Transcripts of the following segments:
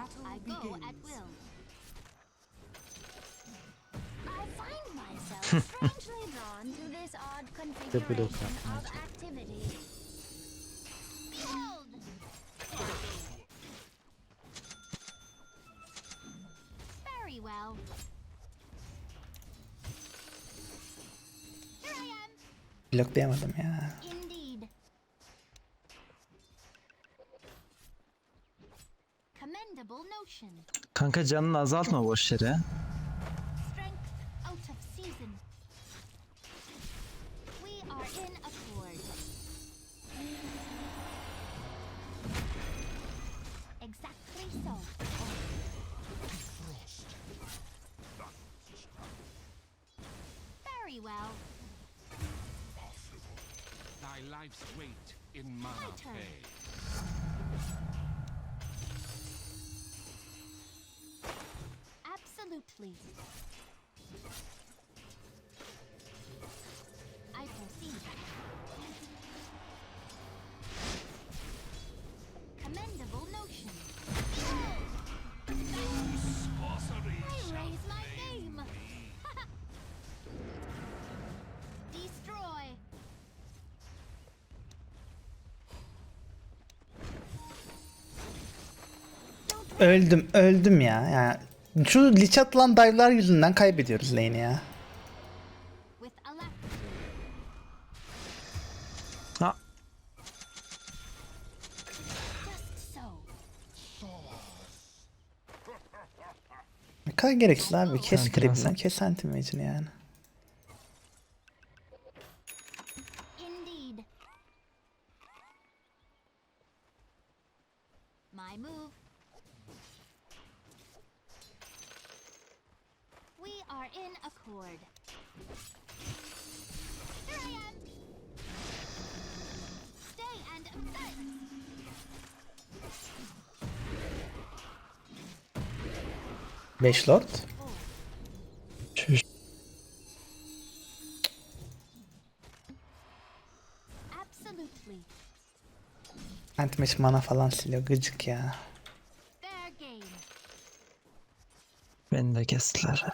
battle I go at will. I find myself strangely drawn to this odd configuration of activity. Behold! Very well. Here I am, Bloklayamadım ya. Kanka canını azaltma boş yere. Thy life's weight in mana turn. pay. Absolutely. I proceed. Commendable notion. Öldüm öldüm ya. Yani şu liç atılan dive'lar yüzünden kaybediyoruz lane'i ya. Ha. Ne kadar gereksiz abi. Kes biraz- kes anti-mage'ini yani. Beş lord. çüş. Absolutely. Anti-mage mana falan siliyor. Gıcık ya. Beni de kestiler.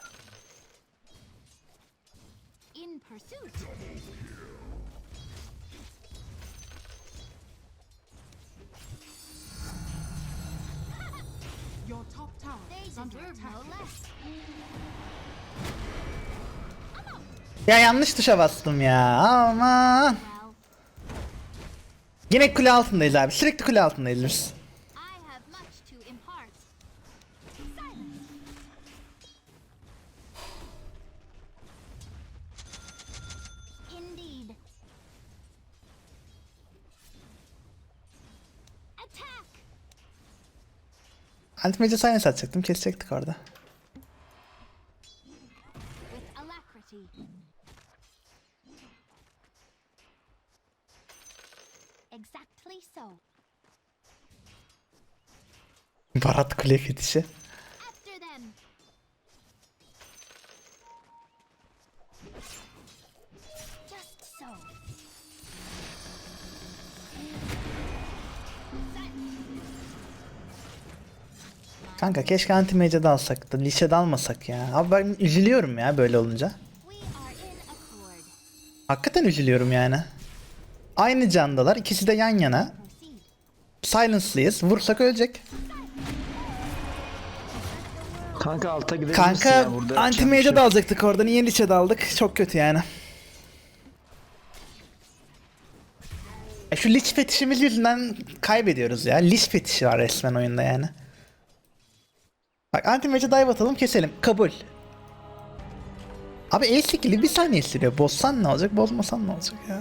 Ya yanlış tuşa bastım ya. Aman. Yine kule altındayız abi. Sürekli kule altındayız biz. Anti-mage'e silence atacaktım. Kesecektik orada. With alacrity. Exactly so. Barat kule fetişi. Kanka keşke anti-mage'e de alsak da liçe de almasak ya. Abi ben üzülüyorum ya böyle olunca. Hakikaten üzülüyorum yani. Aynı candalar. ikisi de yan yana. Silence'lıyız. Vursak ölecek. Kanka alta gidebilirsin ya Kanka burada. yapacak bir anti-mage'e şey de alacaktık orada. Niye liçe de aldık? Çok kötü yani. Ya Şu liç fetişimiz yüzünden kaybediyoruz ya. Liç fetişi var resmen oyunda yani. Bak anti-mage'e dive atalım keselim. Kabul. Abi el skill'i bir saniye sürüyor. Bozsan ne olacak? Bozmasan ne olacak ya?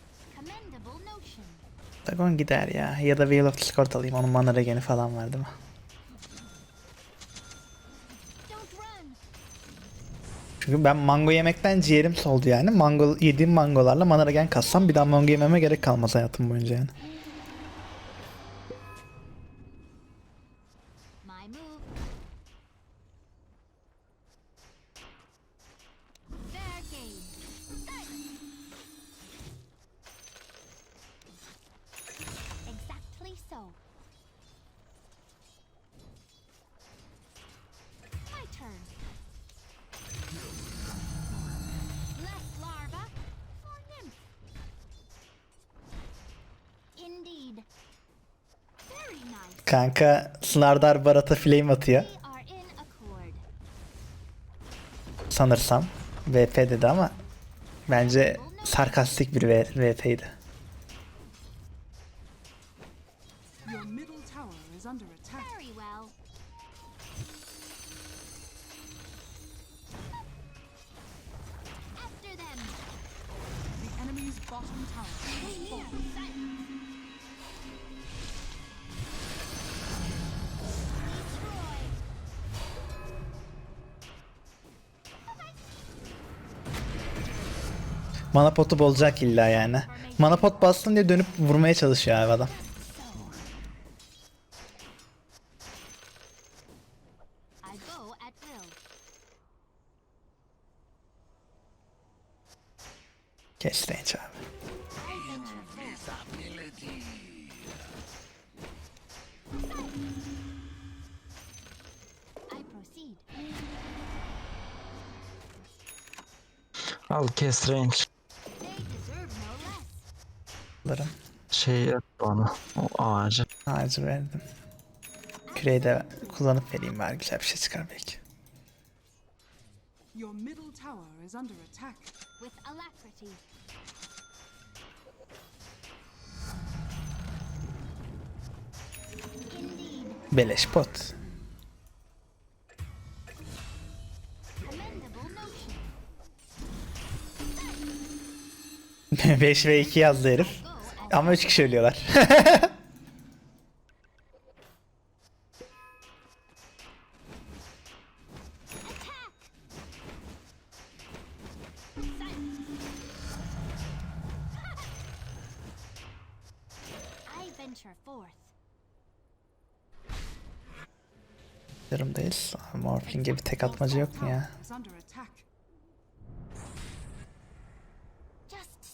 Dagon gider ya. Ya da Veil of Discord alayım. Onun mana regeni falan var değil mi? Çünkü ben mango yemekten ciğerim soldu yani. Mango yediğim mangolarla mana regen kassam bir daha mango yememe gerek kalmaz hayatım boyunca yani. Kanka Slardar Barat'a flame atıyor. Sanırsam. VP dedi ama bence sarkastik bir VP'ydi. Your middle Mana potu bozacak illa yani. Mana pot diye dönüp vurmaya çalışıyor abi adam. Geç range abi. Al kes range. Şey yap bana. O ağacı. Ağacı verdim. Küreyi de kullanıp vereyim bari güzel bir şey çıkar belki. Your middle tower is under attack. With alacrity. Beleş pot. 5 ve 2 yazdı herif. Ama 3 kişi ölüyorlar. attack. I venture forth. Durumdayız. Abi Morphling'e bir tek atmacı yok mu ya?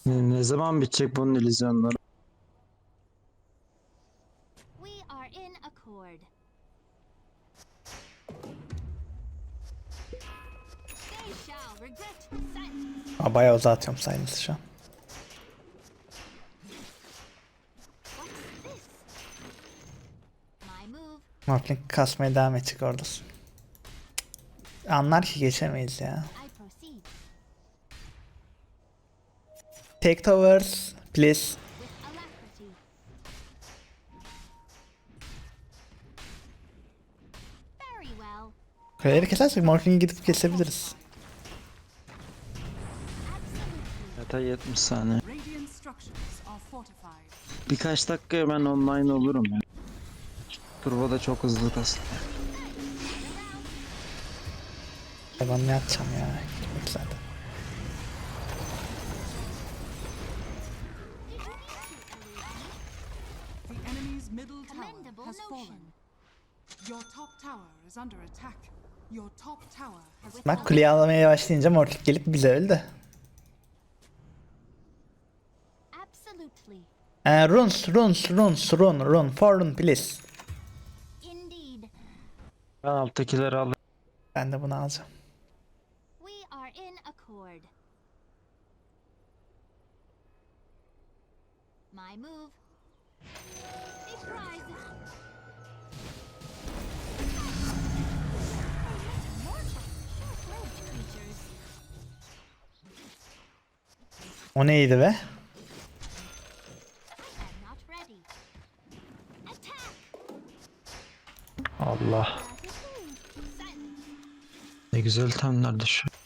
Ne zaman bitecek bunun illüzyonları? Bayağı uzatıyorum Silence'ı şu an. Morphling kasmaya devam edecek oradasın. Anlar ki geçemeyiz ya. Take towers please. Kuleleri kesersek Morphling'i gidip kesebiliriz. Yata 70 saniye. Birkaç dakika hemen online olurum ya. Turbo da çok hızlı kasıyor. Ben ne yapacağım ya? Gitmek zaten. Bak kuleyi almaya başlayınca Morphling gelip bize öldü. Absolutely. Ee, runes, runes, runes, run, run, for run please. Indeed. Ben alttakileri alayım. Ben de bunu alacağım. We are in accord. My move. Surprise. O neydi be? I am not ready. Attack! Allah. Ne güzel temler düşüyor.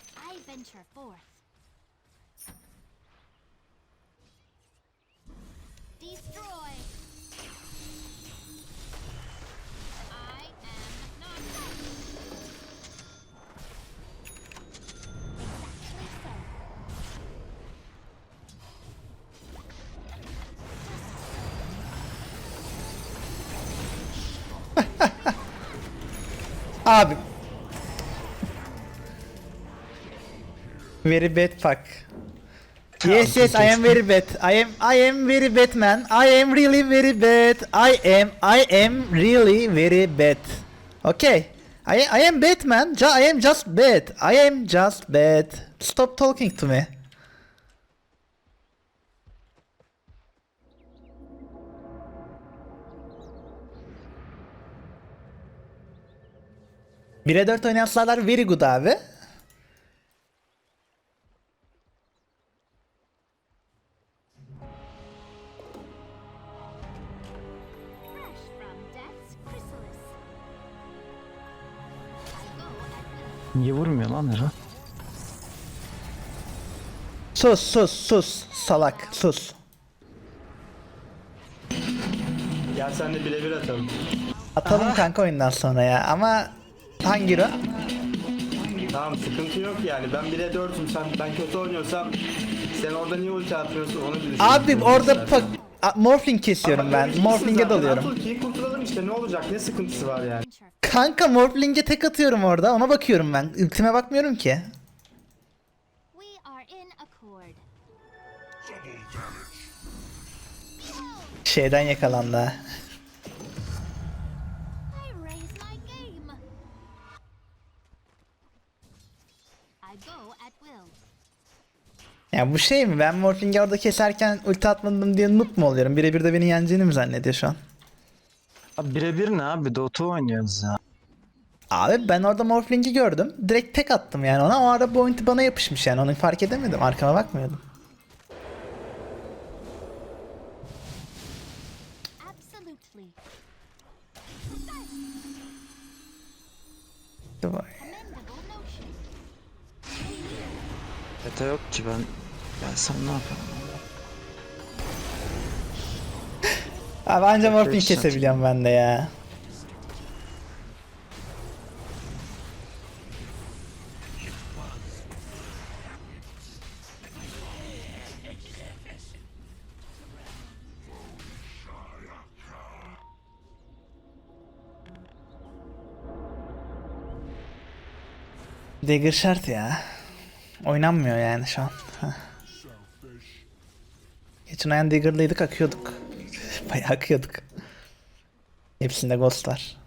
Abi. Very bad fuck. Yes yes I am very bad. I am I am very bad man. I am really very bad. I am I am really very bad. Okay. I I am bad man. Ju- I am just bad. I am just bad. Stop talking to me. Bire 4 oynayan slaylar very good abi. Niye vurmuyor lan Hera? Sus sus sus salak sus. Gel sen de birebir atalım. Atalım kanka oyundan sonra ya ama hangi hero? Tamam sıkıntı yok yani. Ben 1'e 4'üm. Sen ben kötü oynuyorsam sen orada niye ulti atmıyorsun onu düşün. Abi orada pak A- Morphling kesiyorum ben. Morphling'e dalıyorum. At ultiyi kurtulalım işte ne olacak ne sıkıntısı var yani. Kanka Morphling'e tek atıyorum orada. Ona bakıyorum ben. Ultime bakmıyorum ki. We are in accord. Şeyden yakalandı. ha. I raise my game. I go at will. Ya bu şey mi? Ben Morphling'i orada keserken ulti atmadım diye noob mu oluyorum? Birebir de beni yeneceğini mi zannediyor şu an? Abi birebir ne abi? Dota oynuyoruz ya. Abi ben orada Morphling'i gördüm. Direkt tek attım yani ona. O ara bu ulti bana yapışmış yani. Onu fark edemedim. Arkama bakmıyordum. Notion. Beta yok ki ben. Ben sen ne yapayım? Abi anca shot. kesebiliyorum ben de ya. Dagger şart ya. Oynanmıyor yani şu an. Geçen ayın Dagger'lıydık akıyorduk. Bayağı akıyorduk. Hepsinde ghost var.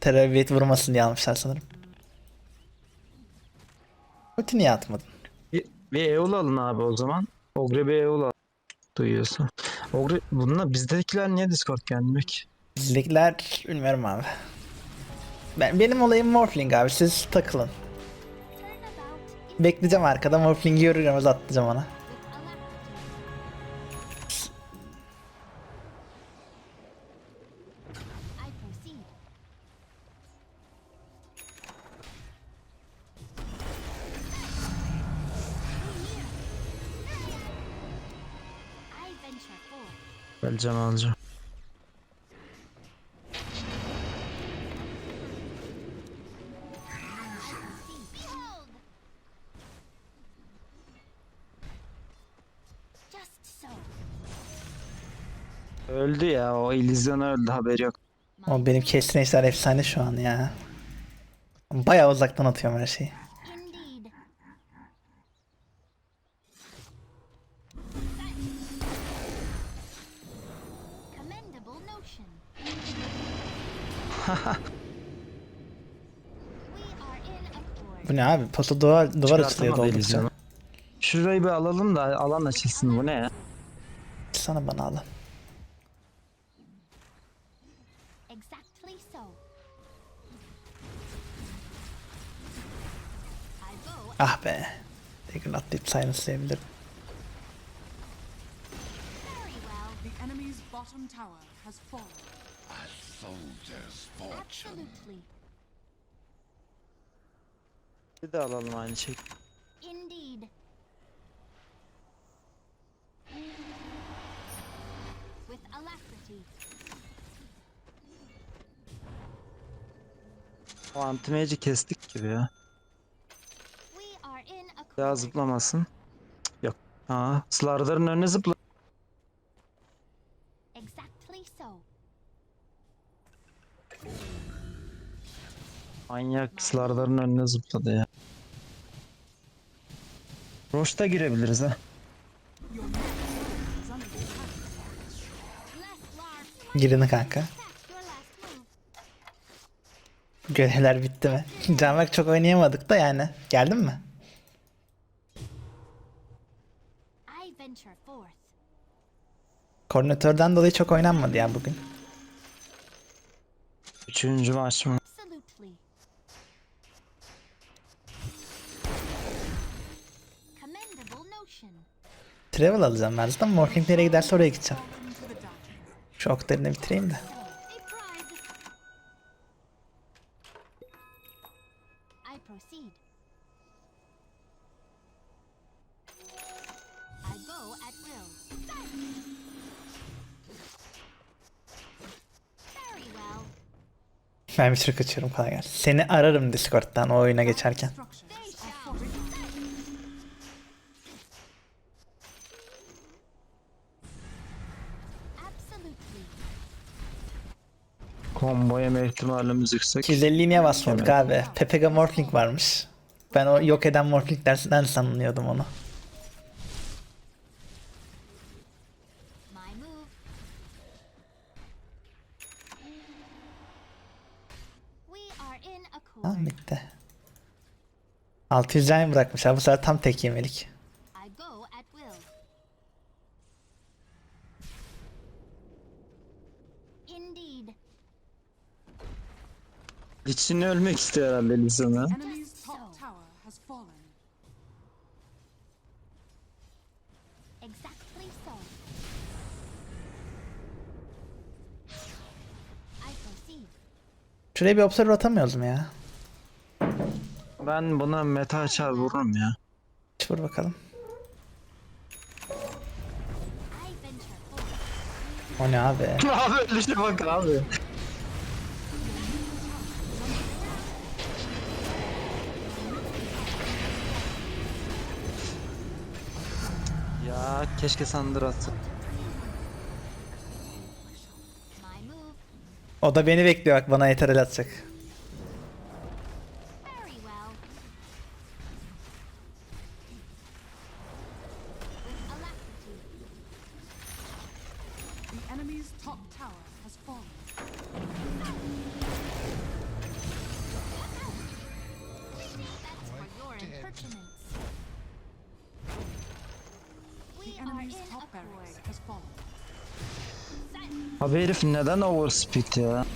Terabit vurmasın diye almışlar sanırım. Ulti niye atmadın? Bir, bir Eol alın abi o zaman. Ogre bir Eol al. Duyuyorsun. Ogre bununla bizdekiler niye Discord gelmiyor ki? Bizdekiler bilmiyorum abi. Ben, benim olayım Morphling abi siz takılın. Bekleyeceğim arkada Morphling'i görürüm uzatacağım ona. Geleceğim alacağım. Öldü ya o illüzyon öldü haberi yok. O benim eşler efsane şu an ya. Bayağı uzaktan atıyorum her şeyi. Bu ne abi? Posta duvar, duvar açılıyor doldukça. Şurayı bir alalım da alan açılsın bu ne ya? Sana bana alın. Ah be. Dagger atlayıp silence'layabilirim. very well. The enemy's bottom tower has fallen. Absolutely. Bir de alalım aynı şey. Indeed. With alacrity. O anti kestik gibi ya. We are in accord. Daha zıplamasın. Yok. Aa, Slardar'ın önüne zıpla. Manyak slarların önüne zıpladı ya. Roş'ta girebiliriz ha. Girin kanka. Görevler bitti mi? Canberk çok oynayamadık da yani. Geldin mi? Koordinatörden dolayı çok oynanmadı ya bugün. Üçüncü maç mı? Travel alacağım ben zaten. Morking nereye giderse oraya gideceğim. Şu oklarını bitireyim de. Ben bir süre kaçıyorum kolay gelsin. Seni ararım Discord'dan o oyuna geçerken. İhtimalimiz yüksek. 250'yi niye basmadık abi? Pepega Morking varmış. Ben o yok eden Morking dersinden sanıyordum onu. My move. We are in accord. Tamam bitti. 600 can bırakmış abi bu sefer tam tek yemelik. I go at will. Indeed. İçini ölmek istiyor herhalde Lisa'nın. Enemy's top tower has fallen. Exactly so. I proceed. Şuraya bir observer atamıyoruz mu ya? Ben buna meta açar vururum ya. Hiç vur bakalım. I venture forth. O ne abi? abi öyle şey bak abi. Ya keşke sandır atsın. My move. O da beni bekliyor bak bana yeter el atacak. Very Abi herif neden overspeed ya?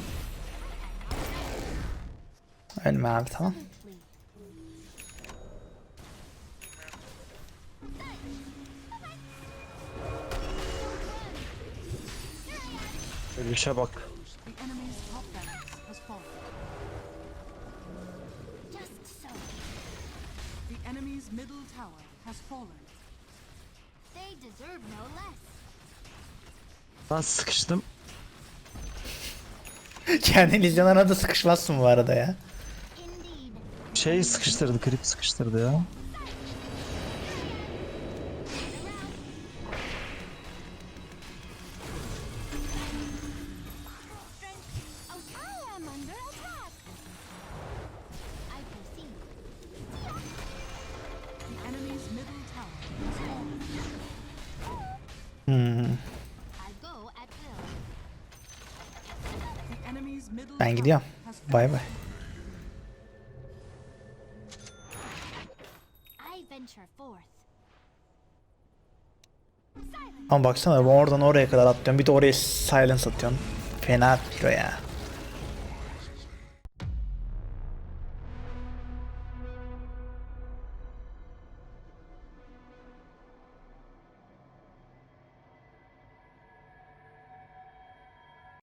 Ölme abi tamam. Absolutely. Ölüşe bak. The enemy's top barracks has fallen. Just so. The enemy's middle tower has fallen. They deserve no less. Ben sıkıştım. Kendi lizyonlarına da sıkışmazsın bu arada ya. Şey sıkıştırdı, krip sıkıştırdı ya. Ben gidiyorum. Bay bay. Ama baksana oradan oraya kadar atlıyorum. Bir de oraya silence atıyorum. Fena piro ya.